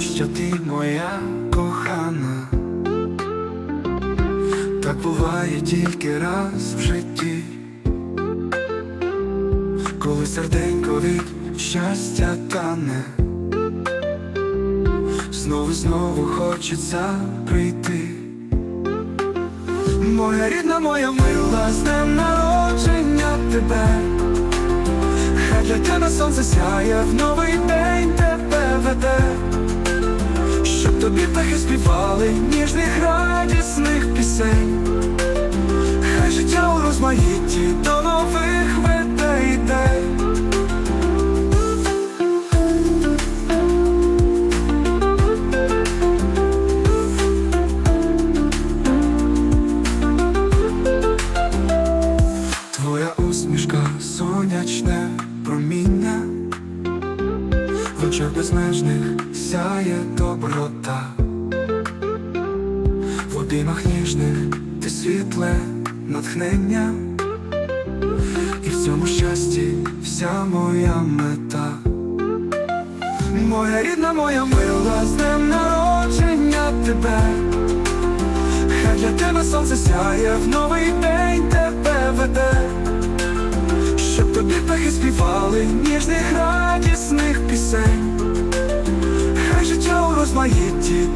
що ти моя кохана. Так буває тільки раз в житті, коли серденько від щастя тане, знову знову хочеться прийти. Моя рідна, моя мила, з днем народження тебе. Хай для тебе сонце сяє в новий день тебе веде, птахи співали ніжних радісних пісень. Хай життя у розмаїтті до нових веде ідей. Твоя усмішка сонячне проміння, в безмежних сяє доброта, обіймах ніжних ти світле натхнення, і в цьому щасті вся моя мета. Моя рідна, моя мила, з днем народження тебе. Хай для тебе сонце сяє в новий день тебе веде, щоб тобі птахи співали ніжних радісних пісень, хай життя у розмаїтті